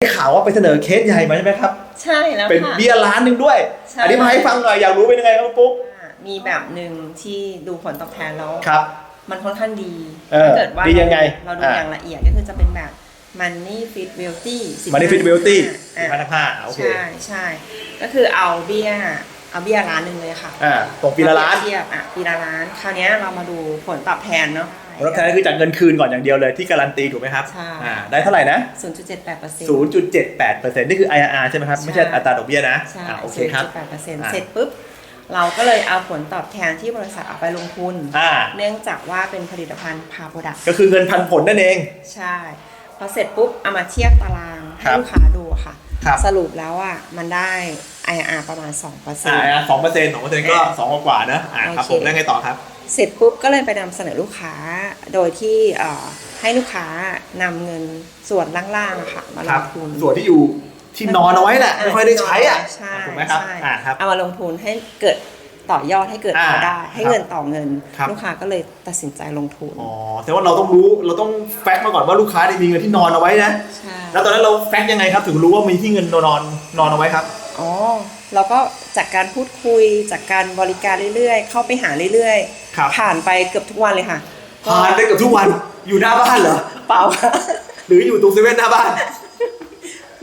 ได้ข่าวว่าไปเสนอเคสใหญ่มาใช่ไหมครับ ใช่แล้วเป็นค่ะ เบียร์ล้านหนึ่งด้วย ใช่อันนี้มาให้ฟังหน่อยอยากรู้เป็นยังไงครับปุ๊กอ่ามีแบบหนึ่งที่ดูผลตอบแทนแล้วครับ มันค่อนข้างดีเออถ้าเกิดว่าดียังไงเราดูอ่า อย่างละเอียดก็คือจะเป็นแบบ Money Fit Wealthy มานิฟิตเวลตี้อ่าพันห้าโอเคใช่ใช่ก็คือเอาเบี้ยเอาเบี้ยล้านหนึ่งเลยค่ะอ่าตกปีละล้าน เทียบอะปีละล้าน คราวเนี้ยเรามาดูผลตอบแทนเนาะ ผลตอบแทนก็คือจากเงินคืนก่อนอย่างเดียวเลยที่การันตีถูกไหมครับใช่ อ่าได้เท่าไหร่นะ 0.78เปอร์เซ็นต์0.78%นี่คือ IRR ใช่ไหมครับ ไม่ใช่ใช่อัตราดอกเบี้ยนะใช่อ่าโอเคครับ 0.8เปอร์เซ็นต์อ่าเสร็จปุ๊บ เราก็เลยเอาผลตอบแทนที่บริษัทเอาไปลงทุน อ่า เนื่องจากว่าเป็นผลิตภัณฑ์พาโปรดักก็คือเงินพันผลนั่นเอง ใช่ พอเสร็จปุ๊บ เอามาเทียบตารางคให้รับลูกค้าดูอะค่ะ ครับ สรุปแล้วอะมันได้ IRR ประมาณ2%เปอร์เซ็นอ่าต์สองเปอร์เซ็นต์สองเปอร์เซ็นต์ก็สองกว่าๆนะอ่าครับโอเคผมแล้วไงต่อครับ เสร็จปุ๊บก็เลยไปนำเสนอลูกค้า โดยที่เอ่อให้ลูกค้านำเงินส่วนล่างๆอะค่ะมาลครับงทุนส่วนที่อยู่ที่นอนเอาไว้แหละไม่ค่อยได้ใช้อะใช่ถูกไหมครับใช่อ่าครับเอามาลงทุนให้เกิดต่อยอดให้เกิดอ่ารายได้ ให้ครับเงินต่อเงินครับลูกค้าก็เลยตัดสินใจลงทุนอ๋อแต่ว่าเราต้องรู้เราต้องแฟกต์มาก่อนว่าลูกค้าเนี่ยมีเงินที่นอนเอาไว้นะใช่แล้วตอนนั้นเราแฟกต์ยังไงครับ ถึงรู้ว่ามีที่เงินนอนนอนเอาไว้ครับอ๋อเราก็จากการพูดคุยจากการบริการเรื่อยๆ เข้าไปหาเรื่อย ครับผ่านไปเกือบทุกวันเลยค่ะผ่านได้เกับทุกวันอยู่หน้าบ้านเหรอ เปล่าค่ะ หรืออยู่ตรงเซเว่นหน้าบ้าน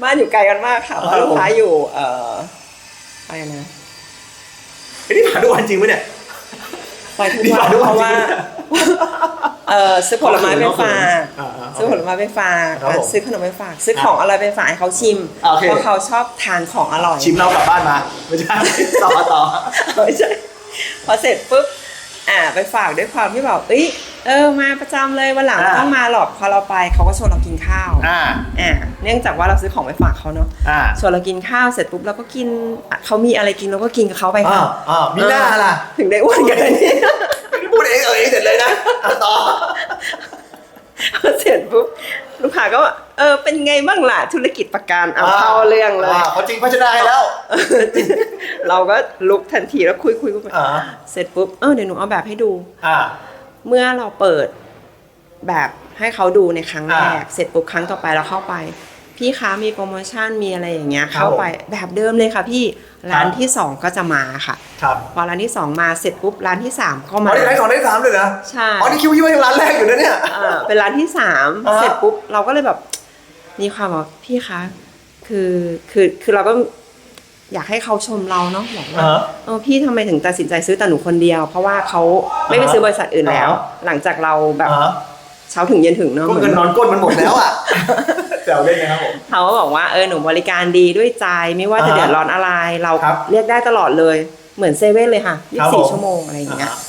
บ้านอยู่ไกลกันมากค่ะครับว่าลูกค้าอยู่เอ่ออะไรนะไอ้นี่ผ่านทุกวันจริงไหมเนี่ย ไปทุกนี่วัผ่านนทุกวันเพราะว่า เอ่อซื้อผลไม้ไปฝากอ่าๆซื้อผลไม้ไปฝากครับผมซื้อขนมไปฝาก ซื้อของอะไรไปฝากให้เขาชิมโอเค เพราะเขาชอบทานของอร่อยชิมเรากลับบ้านมา ไม่ใช่ ต่อต่อ ไม่ใช่พอเสร็จปุ๊บ อ่าไปฝากด้วยความที่แบบเอ้ยเออมาประจำเลยวันหลังอ่าต้องมาหรอกพอเราไปเขาก็ชวนเรากินข้าวอ่าอ่าเนื่องจากว่าเราซื้อของไปฝากเขาเนาะอ่าชวนเรากินข้าวเสร็จปุ๊บเราก็กินอะเขามีอะไรกินเราก็กินกับเขาไปอ่าค่ะอ่ามีหน้าล่ะถึงได้อ้วนกันนี่พูดเองเออเองเสร็จเลยนะอะต่อพอเสร็จปุ๊บลูกค้าก็ว่า เออเป็นไงบ้างล่ะธุรกิจประกันเอาเข้าเรื่องเลยาเขาจริงพัชนาให้แล้ว เราก็ลุกทันทีแล้วคุยคุยคุยอ่าเสร็จปุ๊บเออเดี๋ยวหนูเอาแบบให้ดูอ่าเมื่อเราเปิดแบบให้เขาดูในครั้งแรกอ่าเสร็จปุ๊บครั้งต่อไปเราเข้าไป พี่คะมีโปรโมชั่นมีอะไรอย่างเงี้ยครับเข้าไปแบบเดิมเลยค่ะพี่ร้านครับที่สองก็จะมาค่ะครับพอร้านที่สองมาเสร็จปุ๊บร้านที่สามก็อ๋มาอนี่ได้สองได้สามเลยนะใช่อ๋อนี่คิดว่าคิดว่ายังร้านแรกอยู่นะเนี่ยอ่าเป็นร้านที่สามอ่าเสร็จปุ๊บเราก็เลยแบบ มีความแบบพี่คะคือคือคือเราก็อยากให้เขาชมเราเนาะบอกว่าอ่าเออพี่ทำไมถึงตัดสินใจซื้อแต่หนูคนเดียว เพราะว่าเขาไม่ไปซื้อบริษัทอื่นแล้วอ่าหลังจากเราแบบอ่าเช้าถึงเย็นถึงเนาะก็เหมืเงินนอนก้นมันหมดแล้วอะ แซวเล่นนะครับผม เขาก็บอกว่าเออหนูบริการดีด้วยใจไม่ว่าจะอ่าเดือดร้อนอะไรเราครับเรียกได้ตลอดเลยเหมือนเซเว่นเลยค่ะครับผม 24ชั่วโมงอะไรอย่างเงี้ยอ่า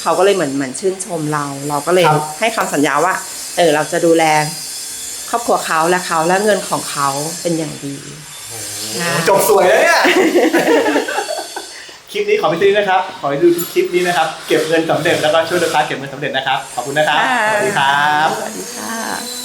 เขาก็เลยเหมือนเหมือนชื่นชมเรา เราก็เลยครับ ให้คำสัญญาว่า เออเราจะดูแล ครอบครัวเขาและเขาและเงินของเขาเป็นอย่างดีใช่จบสวยแล้วเนี่ย คลิปนี้ขอไปซื้อนะครับ ขอให้ดูคลิปนี้นะครับ เก็บเงินสำเร็จแล้วก็ช่วยลูกค้าเก็บเงินสำเร็จนะครับ ขอบคุณนะครับ สวัสดีครับ สวัสดีค่ะ